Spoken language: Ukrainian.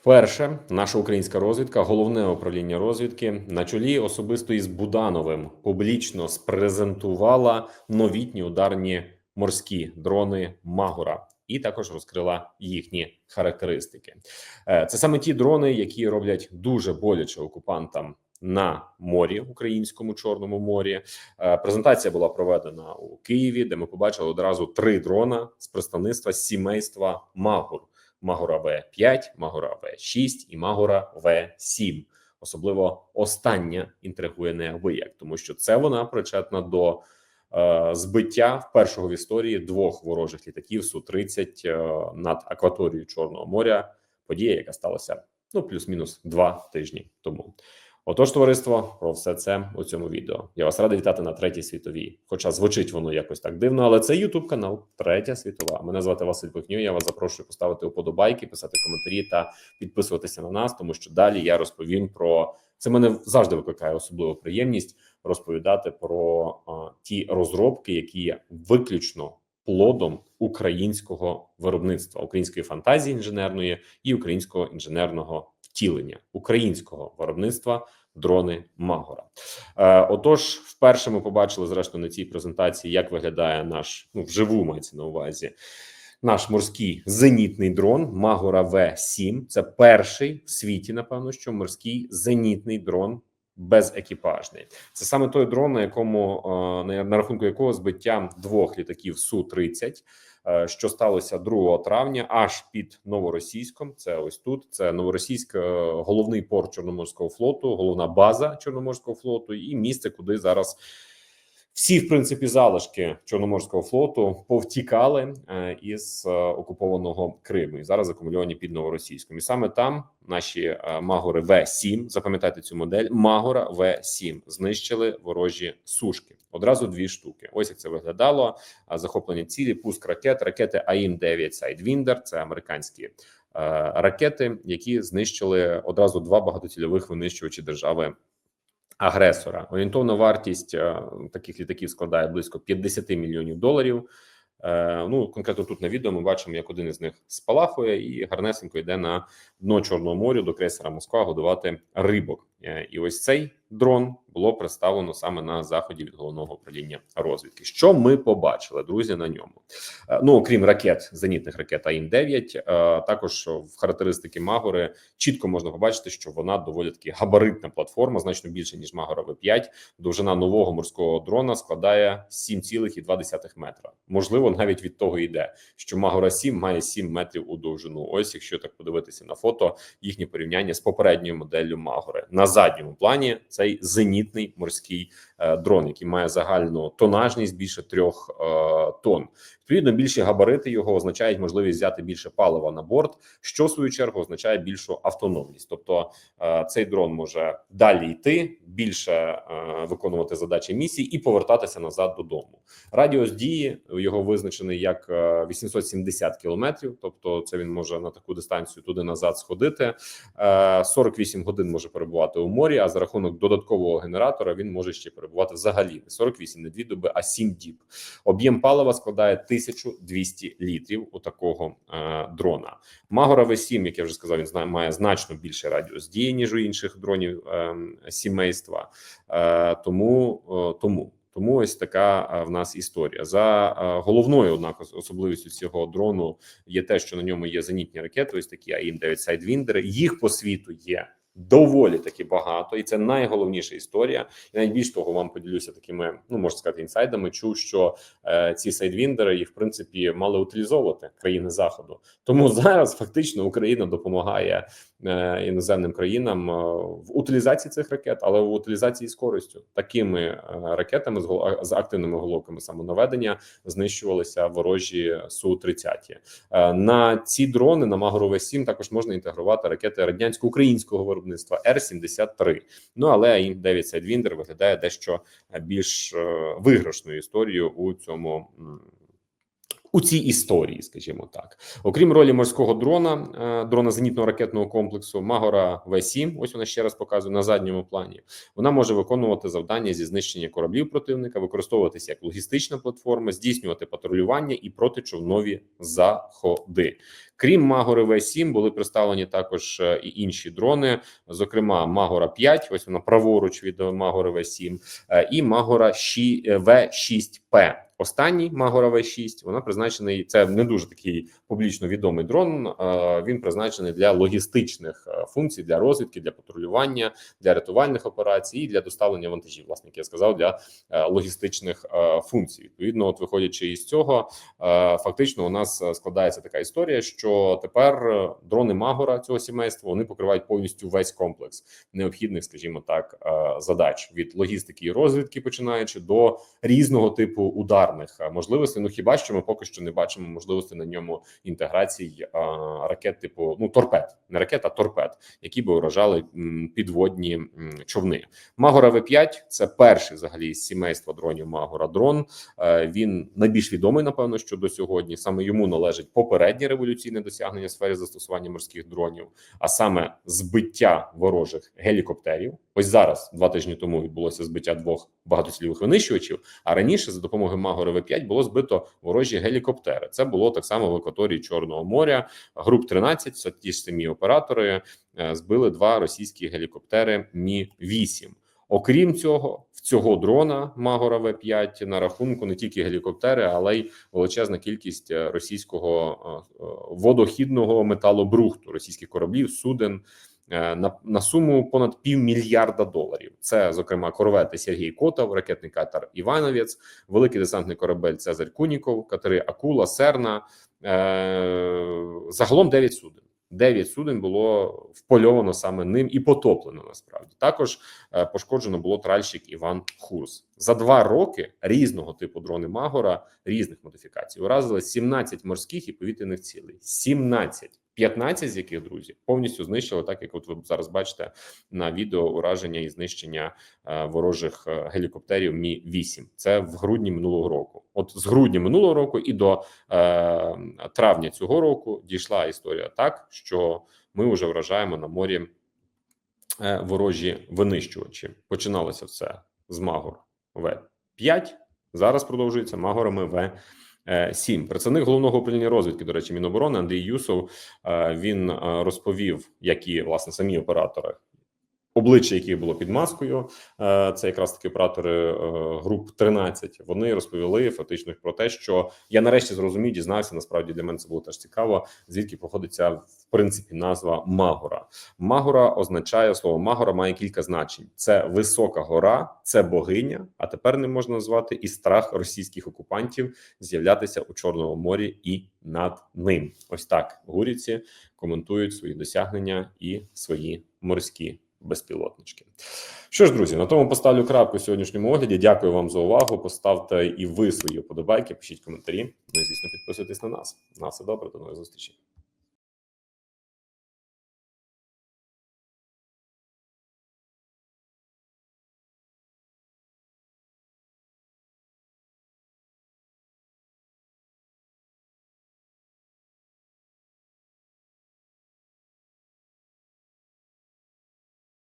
Вперше наша українська розвідка, головне управління розвідки на чолі особисто із Будановим публічно спрезентувала новітні ударні морські дрони Магура і також розкрила їхні характеристики. Е, Це саме ті дрони, які роблять дуже боляче окупантам. На морі українському чорному морі Е, презентація була проведена у Києві, де ми побачили одразу три дрона з представництва сімейства Магур. Магура В5, Магора В6 і Магора В7. Особливо остання інтригує неабияк, тому що це вона причетна до е, збиття першого в історії двох ворожих літаків су 30 е, над акваторією Чорного моря. Подія, яка сталася ну плюс-мінус два тижні тому. Отож, товариство, про все це у цьому відео. Я вас радий вітати на третій світовій. Хоча звучить воно якось так дивно, але це Ютуб канал Третя світова. Мене звати Василь Пихню. Я вас запрошую поставити уподобайки, писати коментарі та підписуватися на нас, тому що далі я розповім про це. Мене завжди викликає особливу приємність розповідати про а, ті розробки, які є виключно плодом українського виробництва, української фантазії інженерної і українського інженерного втілення українського виробництва дрони Магора. Е, отож, вперше ми побачили зрештою на цій презентації, як виглядає наш ну вживу мається на увазі. Наш морський зенітний дрон Магора В7. Це перший в світі, напевно, що морський зенітний дрон безекіпажний. Це саме той дрон, на якому е, на, рахунку якого збиття двох літаків су 30 е, що сталося 2 травня, аж під новоросійськом. Це ось тут. Це новоросійськ, е, головний порт Чорноморського флоту, головна база Чорноморського флоту, і місце, куди зараз всі, в принципі, залишки Чорноморського флоту повтікали е, із е, окупованого Криму і зараз акумульовані під новоросійськом. І саме там наші е, магори В7, запам'ятайте цю модель. Магора В7 знищили ворожі сушки. Одразу дві штуки. Ось як це виглядало. Захоплення цілі, пуск ракет, ракети АІМ 9 Sidewinder, це американські ракети, які знищили одразу два багатоцільових винищувачі держави агресора. Орієнтовна вартість е, таких літаків складає близько 50 мільйонів доларів. Е, ну конкретно тут на відео ми бачимо, як один із них спалахує, і гарнесенько йде на дно Чорного моря до крейсера Москва годувати рибок. Е, і ось цей дрон було представлено саме на заході від головного управління розвідки. Що ми побачили, друзі, на ньому? Е, Ну окрім ракет, зенітних ракет АІМ 9 е, також в характеристики Магори чітко можна побачити, що вона доволі таки габаритна платформа, значно більше ніж Магора В5. Довжина нового морського дрона складає 7,2 метра. Можливо, навіть від того йде, що Магора 7 має 7 метрів у довжину. Ось, якщо так подивитися на фото, їхнє порівняння з попередньою моделлю Магори на задньому плані. Цей зенітний морський дрон, який має загальну тонажність більше трьох е, тонн. Відповідно, більші габарити його означають можливість взяти більше палива на борт, що в свою чергу означає більшу автономність. Тобто е, цей дрон може далі йти, більше е, виконувати задачі місії і повертатися назад додому. Радіус дії його визначений як е, 870 кілометрів, тобто це він може на таку дистанцію туди назад сходити. Е, 48 годин може перебувати у морі. А за рахунок додаткового генератора він може ще перебувати взагалі не 48, не 2 доби, а 7 діб. Об'єм палива складає 1200 літрів у такого е, дрона. Магора В7, як я вже сказав, він має значно більше радіус дії ніж у інших дронів е, сімейства. Е, тому е, тому. Тому ось така е, в нас історія за е, головною, однак особливістю цього дрону є те, що на ньому є зенітні ракети, ось такі АІМ 9 Sidewinder. Їх по світу є доволі таки багато, і це найголовніша історія. І навіть більш того, вам поділюся такими, ну можна сказати, інсайдами. Чув, що е, ці сайдвіндери їх в принципі мали утилізовувати країни заходу. Тому зараз фактично Україна допомагає е, іноземним країнам е, в утилізації цих ракет, але в утилізації з користю такими е, ракетами з з активними головками самонаведення знищувалися ворожі су 30 Е, На ці дрони на Магорове 7 також можна інтегрувати ракети радянсько-українського виробництва Р-73. Ну але АІМ 9 Sidewinder виглядає дещо більш е, виграшною історією у цьому. У цій історії, скажімо так, окрім ролі морського дрона, е, дрона зенітного ракетного комплексу Магора В7, ось вона ще раз показує на задньому плані. Вона може виконувати завдання зі знищення кораблів противника, використовуватися як логістична платформа, здійснювати патрулювання і протичовнові заходи. Крім Магори В7, були представлені також е, і інші дрони, зокрема Магора 5, ось вона праворуч від Магори В7, е, і Магора В6П. Останній Магора В6, вона призначений. Це не дуже такий публічно відомий дрон. е, Він призначений для логістичних е, функцій, для розвідки, для патрулювання, для рятувальних операцій і для доставлення вантажів. Власне, як я сказав, для е, логістичних е, функцій. Відповідно, от виходячи із цього, е, фактично у нас е, складається така історія, що тепер е, дрони Магора цього сімейства вони покривають повністю весь комплекс необхідних, скажімо так, е, задач від логістики і розвідки, починаючи до різного типу ударних е, можливостей. Ну хіба що ми поки що не бачимо можливості на ньому інтеграції ракет, типу ну торпед, не ракет, а торпед, які би уражали м, підводні човни. Магора В5 – це перший взагалі з сімейства дронів Магора дрон. Він найбільш відомий, напевно, що до сьогодні саме йому належить попереднє революційне досягнення в сфері застосування морських дронів, а саме збиття ворожих гелікоптерів. Ось зараз, два тижні тому, відбулося збиття двох багатоцільових винищувачів. А раніше за допомогою Магора В5 було збито ворожі гелікоптери. Це було так само в акваторії Чорного моря. Груп 13 це ті ж самі оператори е, збили два російські гелікоптери Мі 8 Окрім цього, в цього дрона Магора В5 на рахунку не тільки гелікоптери, але й величезна кількість е, російського е, е, водохідного металобрухту, російських кораблів, суден на, на суму понад півмільярда доларів. Це, зокрема, корвети Сергій Котов, ракетний катер Івановець, великий десантний корабель Цезарь Куніков, катери Акула, Серна. Загалом 9 суден. 9 суден було впольовано саме ним і потоплено. Насправді також е, пошкоджено було тральщик Іван Хурс. За два роки різного типу дрони Магора різних модифікацій уразили 17 морських і повітряних цілей. 17. 15 з яких друзі повністю знищили, так як от ви зараз бачите на відео ураження і знищення е, ворожих е, гелікоптерів Мі 8 Це в грудні минулого року. От з грудня минулого року і до е, травня цього року дійшла історія так, що ми вже вражаємо на морі е, ворожі винищувачі. Починалося все з Магор В 5 Зараз продовжується Магорами В. 7. Представник головного управління розвідки, до речі, Міноборони Андрій Юсов. е, Він е, розповів, які власне самі оператори, обличчя яких було під маскою. е, Це якраз таки оператори е, груп 13. Вони розповіли фактично про те, що я нарешті зрозумів, дізнався. Насправді для мене це було теж цікаво. Звідки походиться в принципі назва Магора. Магора означає слово Магора має кілька значень: це висока гора, це богиня. А тепер не можна назвати і страх російських окупантів з'являтися у Чорному морі і над ним. Ось так гуріці коментують свої досягнення і свої морські безпілотнички. Що ж, друзі, на тому поставлю крапку в сьогоднішньому огляді. Дякую вам за увагу. Поставте і ви свої вподобайки, пишіть коментарі. Ну і звісно, підписуйтесь на нас. На все добре, до нових зустрічей.